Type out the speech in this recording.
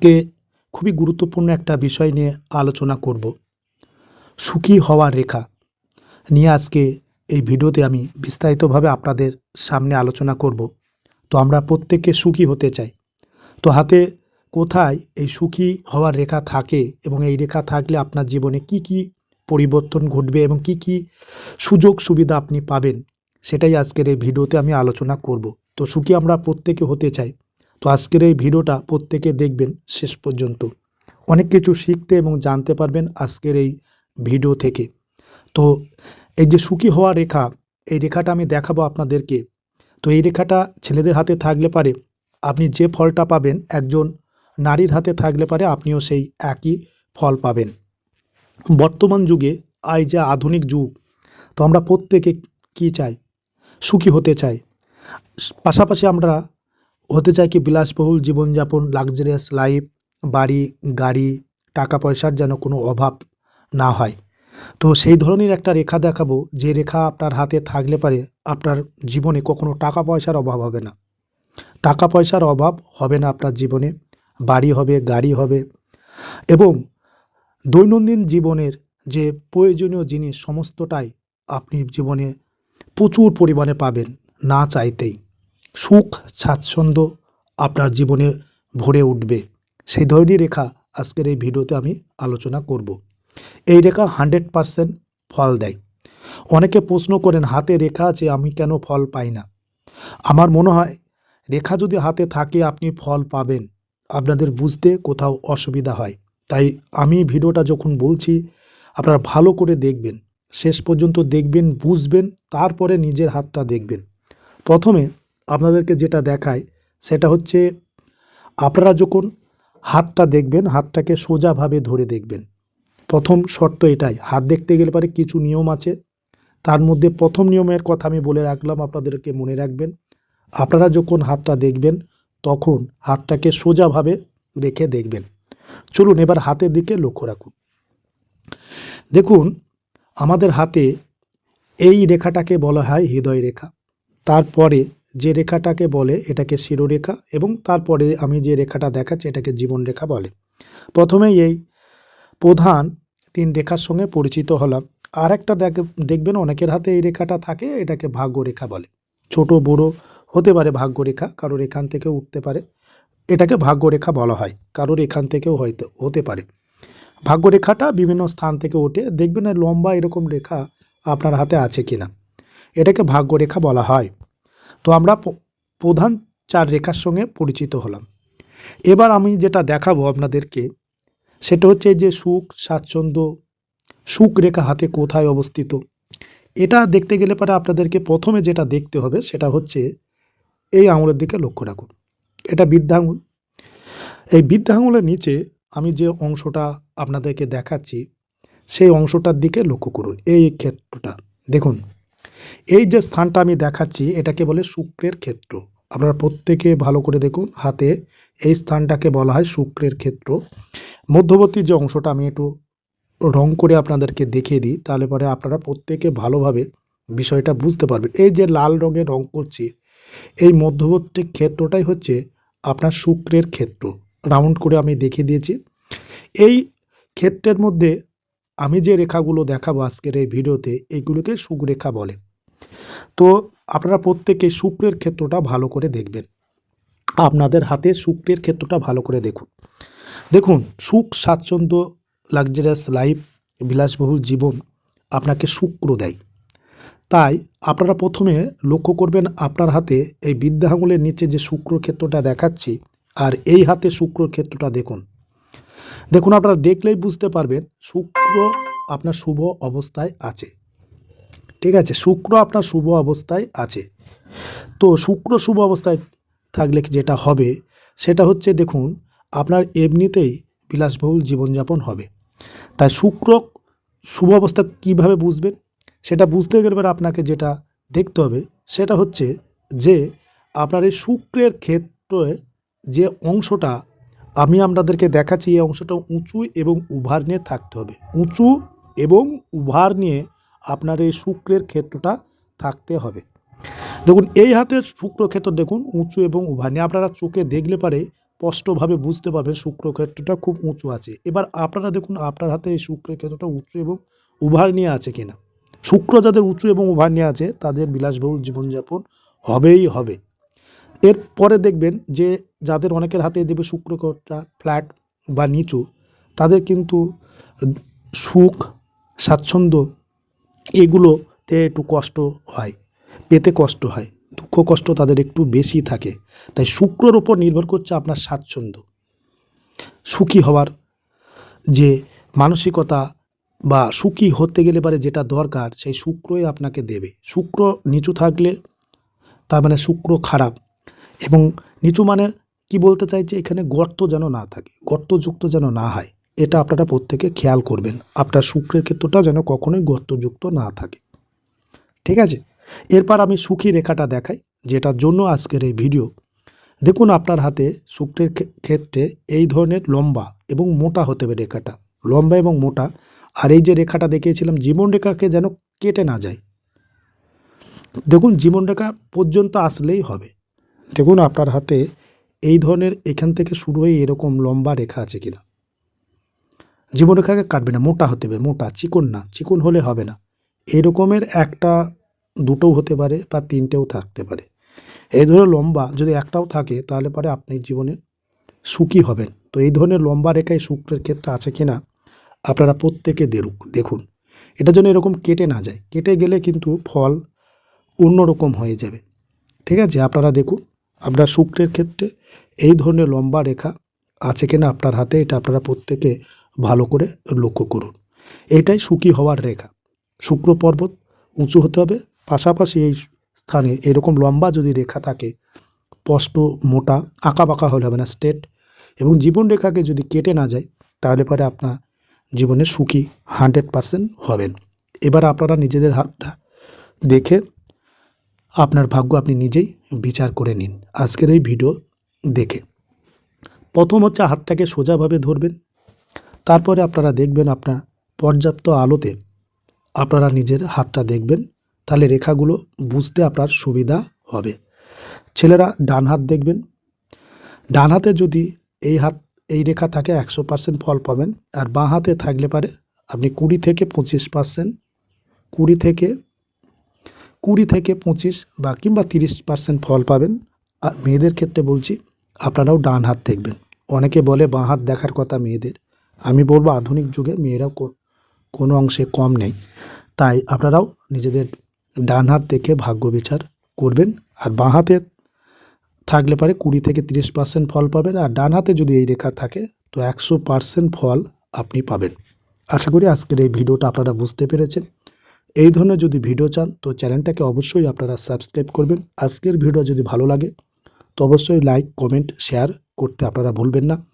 আজকে খুবই গুরুত্বপূর্ণ একটা বিষয় নিয়ে আলোচনা করব। সুখী হওয়ার রেখা নিয়ে আজকে এই ভিডিওতে আমি বিস্তারিতভাবে আপনাদের সামনে আলোচনা করব। তো আমরা প্রত্যেকে সুখী হতে চাই। তো হাতে কোথায় এই সুখী হওয়ার রেখা থাকে এবং এই রেখা থাকলে আপনার জীবনে কি কি পরিবর্তন ঘটবে এবং কি কি সুযোগ সুবিধা আপনি পাবেন, সেটাই আজকের এই ভিডিওতে আমি আলোচনা করব। তো সুখী আমরা প্রত্যেকে হতে চাই। তো আজকের এই ভিডিওটা প্রত্যেকে দেখবেন শেষ পর্যন্ত। অনেক কিছু শিখতে এবং জানতে পারবেন আজকের এই ভিডিও থেকে। তো এই যে সুখী হওয়া রেখা, এই রেখাটা আমি দেখাবো আপনাদেরকে। তো এই রেখাটা ছেলেদের হাতে থাকলে পারে আপনি যে ফলটা পাবেন, একজন নারীর হাতে থাকলে পারে আপনিও সেই একই ফল পাবেন। বর্তমান যুগে আই যে আধুনিক যুগ, তো আমরা প্রত্যেকে কি চাই? সুখী হতে চাই। পাশাপাশি আমরা হতে চায় কি বিলাসবহুল জীবনযাপন লাক্সারিয়াস লাইফ বাড়ি, গাড়ি টাকা পয়সার যেন কোনো অভাব না হয়? তো সেই ধরনের একটা রেখা দেখাবো, যে রেখা আপনার হাতে থাকলে পারে আপনার জীবনে কখনো টাকা পয়সার অভাব হবে না। টাকা পয়সার অভাব হবে না আপনার জীবনে, বাড়ি হবে, গাড়ি হবে এবং দৈনন্দিন জীবনের যে প্রয়োজনীয় জিনিস, সমস্তটাই আপনি জীবনে প্রচুর পরিমাণে পাবেন না চাইতেই। সুখ, স্বাচ্ছন্দ্য আপনার জীবনে ভরে উঠবে। সেই ধরনের রেখা আজকের এই ভিডিওতে আমি আলোচনা করব। এই রেখা হান্ড্রেড পারসেন্ট ফল দেয়। অনেকে প্রশ্ন করেন, হাতে রেখা আছে, আমি কেন ফল পাই না? আমার মনে হয়, রেখা যদি হাতে থাকে, আপনি ফল পাবেন। আপনাদের বুঝতে কোথাও অসুবিধা হয়। তাই আমি ভিডিওটা যখন বলছি, আপনারা ভালো করে দেখবেন। শেষ পর্যন্ত দেখবেন, বুঝবেন, তারপরে নিজের হাতটা দেখবেন। প্রথমে আপনাদেরকে যেটা দেখায় সেটা হচ্ছে আপনারা যখন হাতটা দেখবেন, হাতটাকে সোজাভাবে ধরে দেখবেন। প্রথম শর্ত এটাই, হাত দেখতে গেলে পারে কিছু নিয়ম আছে। তার মধ্যে প্রথম নিয়মের কথা আমি বলে রাখলাম, আপনাদেরকে মনে রাখবেন। আপনারা যখন হাতটা দেখবেন, তখন হাতটাকে সোজাভাবে রেখে দেখবেন। চলুন এবার হাতের দিকে লক্ষ্য রাখুন। দেখুন, আমাদের হাতে এই রেখাটাকে বলা হয় হৃদয় রেখা। তারপরে যে রেখাটাকে বলে এটাকে শিরোরেখা এবং তারপরে আমি যে রেখাটা দেখাচ্ছি এটাকে জীবন রেখা বলে। প্রথমেই এই প্রধান তিন রেখার সঙ্গে পরিচিত হলাম। আর একটা দেখবেন অনেকের হাতে এই রেখাটা থাকে, এটাকে ভাগ্য রেখা বলে। ছোট, বড় হতে পারে ভাগ্য রেখা কারোর এখান থেকেও উঠতে পারে। এটাকে ভাগ্য রেখা বলা হয়, কারোর এখান থেকেও হয়তো, হতে পারে। ভাগ্য রেখাটা বিভিন্ন স্থান থেকে ওঠে। দেখবেন লম্বা এরকম রেখা আপনার হাতে আছে কিনা। এটাকে ভাগ্য রেখা বলা হয়। তো আমরা প্রধান চার রেখার সঙ্গে পরিচিত হলাম। এবার আমি যেটা দেখাবো আপনাদেরকে, সেটা হচ্ছে যে সুখ, স্বাচ্ছন্দ্য, সুখ রেখা হাতে কোথায় অবস্থিত? এটা দেখতে গেলে পরে আপনাদেরকে প্রথমে যেটা দেখতে হবে, সেটা হচ্ছে এই আঙুলের দিকে লক্ষ্য রাখুন। এটা বৃদ্ধাঙ্গুল এই বৃদ্ধাঙ্গুলের নিচে আমি যে অংশটা আপনাদেরকে দেখাচ্ছি, সেই অংশটার দিকে লক্ষ্য করুন। এই ক্ষেত্রটা, দেখুন। এই যে স্থানটা আমি দেখাচ্ছি, এটাকে বলে শুক্রের ক্ষেত্র। আপনারা প্রত্যেকে ভালো করে দেখুন, হাতে এই স্থানটাকে বলা হয় শুক্রের ক্ষেত্র। মধ্যবর্তী যে অংশটা আমি একটু রং করে আপনাদেরকে দেখিয়ে দিই, তাহলে পরে আপনারা প্রত্যেকে ভালোভাবে বিষয়টা বুঝতে পারবেন। এই যে লাল রঙে রং করছি, এই মধ্যবর্তী ক্ষেত্রটাই হচ্ছে আপনার শুক্রের ক্ষেত্র। রাউন্ড করে আমি দেখিয়ে দিয়েছি। এই ক্ষেত্রের মধ্যে আমি যে রেখাগুলো দেখাবো আজকের এই ভিডিওতে এইগুলোকে সুখরেখা বলে। তো আপনারা প্রত্যেকে শুক্রের ক্ষেত্রটা ভালো করে দেখবেন। আপনাদের হাতে শুক্রের ক্ষেত্রটা ভালো করে দেখুন। দেখুন, সুখ, স্বাচ্ছন্দ্য লাক্সারিয়াস লাইফ বিলাসবহুল জীবন আপনাকে শুক্র দেয়। তাই আপনারা প্রথমে লক্ষ্য করবেন আপনার হাতে এই বিদ্যা আঙুলের নিচে যে শুক্র ক্ষেত্রটা দেখাচ্ছি আর এই হাতে শুক্র ক্ষেত্রটা দেখুন। দেখুন, আপনারা দেখলেই বুঝতে পারবেন শুক্র আপনার শুভ অবস্থায় আছে। ঠিক আছে? শুক্র আপনার শুভ অবস্থায় আছে। তো শুক্র শুভ অবস্থায় থাকলে যেটা হবে? সেটা হচ্ছে দেখুন, আপনার এমনিতেই বিলাসবহুল জীবনযাপন হবে। তাই শুক্র শুভ অবস্থা কীভাবে বুঝবেন? সেটা বুঝতে গেলে আপনাকে যেটা দেখতে হবে, সেটা হচ্ছে যে আপনার এই শুক্রের ক্ষেত্রে যে অংশটা, আমি আপনাদেরকে দেখাচ্ছি, এই অংশটা উঁচু এবং উভার নিয়ে থাকতে হবে। উঁচু এবং উভার নিয়ে আপনার এই শুক্রের ক্ষেত্রটা থাকতে হবে। দেখুন, এই হাতের শুক্র ক্ষেত্র দেখুন উঁচু এবং উভার নিয়ে আপনারা চোখে দেখলে পারে স্পষ্টভাবে বুঝতে পারবেন শুক্রক্ষেত্রটা খুব উঁচু আছে। এবার আপনারা দেখুন আপনার হাতে এই শুক্রক্ষেত্রটা উঁচু এবং উভার নিয়ে আছে কিনা। শুক্র যাদের উঁচু এবং উভার নিয়ে আছে, তাদের বিলাসবহুল জীবনযাপন হবেই হবে। এরপরে দেখবেন যে যাদের অনেকের হাতে দেবে শুক্রকোটটা ফ্ল্যাট বা নিচু, তাদের কিন্তু সুখ, স্বাচ্ছন্দ্য এগুলোতে একটু কষ্ট হয়, পেতে কষ্ট হয়, দুঃখ কষ্ট তাদের একটু বেশি থাকে। তাই শুক্রর ওপর নির্ভর করছে আপনার স্বাচ্ছন্দ্য। সুখী হওয়ার যে মানসিকতা বা সুখী হতে গেলে পারে যেটা দরকার, সেই শুক্রই আপনাকে দেবে। শুক্র নিচু থাকলে তার মানে শুক্র খারাপ এবং নিচু মানে কি বলতে চাইছে? এখানে গর্ত যেন না থাকে, গর্তযুক্ত যেন না হয়। এটা আপনারা প্রত্যেকে খেয়াল করবেন। আপনার শুক্রের ক্ষেত্রটা যেন কখনোই গর্তযুক্ত না থাকে। ঠিক আছে? এরপর আমি সুখী রেখাটা দেখাই, যেটার জন্য আজকের এই ভিডিও। দেখুন, আপনার হাতে শুক্রের ক্ষেত্রে এই ধরনের লম্বা এবং মোটা হতে হবে রেখাটা। লম্বা এবং মোটা। আর এই যে রেখাটা দেখিয়েছিলাম, জীবন রেখাকে যেন কেটে না যায়। দেখুন, জীবন রেখা পর্যন্ত আসলেই হবে। দেখুন, আপনার হাতে এই ধরনের এখান থেকে শুরু হয়ে এরকম লম্বা রেখা আছে কিনা। জীবনরেখাকে কাটবে না, মোটা হতে হবে, মোটা, চিকন না, চিকন হলে হবে না। এরকমের একটা, দুটোও হতে পারে বা তিনটেও থাকতে পারে। এই ধরনের লম্বা যদি একটাও থাকে, তাহলে পরে আপনি জীবনে সুখী হবেন। তো এই ধরনের লম্বা রেখায় শুক্রের ক্ষেত্রে আছে কি না আপনারা প্রত্যেকে দেখুক দেখুন। এটা যেন এরকম কেটে না যায়। কেটে গেলে কিন্তু ফল অন্যরকম হয়ে যাবে। ঠিক আছে? আপনারা দেখুন, আপনার শুক্রের ক্ষেত্রে এই ধরনের লম্বা রেখা আছে কিনা আপনার হাতে, এটা আপনারা প্রত্যেকে ভালো করে লক্ষ্য করুন। এটাই সুখী হওয়ার রেখা। শুক্র পর্বত উঁচু হতে হবে। পাশাপাশি এই স্থানে এরকম লম্বা যদি রেখা থাকে, স্পষ্ট মোটা আঁকা বাঁকা হলে হবে না স্টেট এবং জীবন রেখাকে যদি কেটে না যায়, তাহলে পরে আপনার জীবনে সুখী হান্ড্রেড পারসেন্ট হবেন। এবার আপনারা নিজেদের হাতটা দেখে আপনার ভাগ্য আপনি নিজেই বিচার করে নিন। আজকের এই ভিডিও দেখে। প্রথম হচ্ছে হাতটাকে সোজাভাবে ধরবেন। তারপরে আপনারা দেখবেন আপনার পর্যাপ্ত আলোতে আপনারা নিজের হাতটা দেখবেন, তাহলে রেখাগুলো বুঝতে আপনার সুবিধা হবে। ছেলেরা ডান হাত দেখবেন। ডান হাতে যদি এই হাত, এই রেখা থাকে একশো পার্সেন্ট ফল পাবেন, আর বাঁ হাতে থাকলে পারে আপনি কুড়ি থেকে পঁচিশ পার্সেন্ট কুড়ি থেকে কুড়ি থেকে পঁচিশ বা কিংবা তিরিশ পার্সেন্ট ফল পাবেন। আর মেয়েদের ক্ষেত্রে বলছি, আপনারাও ডান হাত দেখবেন। অনেকে বলে বাঁ হাত দেখার কথা মেয়েদের। আমি বলব আধুনিক যুগে মেয়েরাও কো- কোনো অংশে কম নেই। তাই আপনারাও নিজেদের ডান হাত দেখে ভাগ্য বিচার করবেন। আর বাঁ হাতে থাকলে পারে কুড়ি থেকে তিরিশ পার্সেন্ট ফল পাবেন। আর ডান হাতে যদি এই রেখা থাকে, তো একশো পার্সেন্ট ফল আপনি পাবেন। আশা করি আজকের এই ভিডিওটা আপনারা বুঝতে পেরেছেন। এই ধরনের যদি ভিডিও চান, তো চ্যানেলটাকে অবশ্যই আপনারা সাবস্ক্রাইব করবেন। আজকের ভিডিও যদি ভালো লাগে, তো অবশ্যই লাইক, কমেন্ট, শেয়ার করতে আপনারা ভুলবেন না।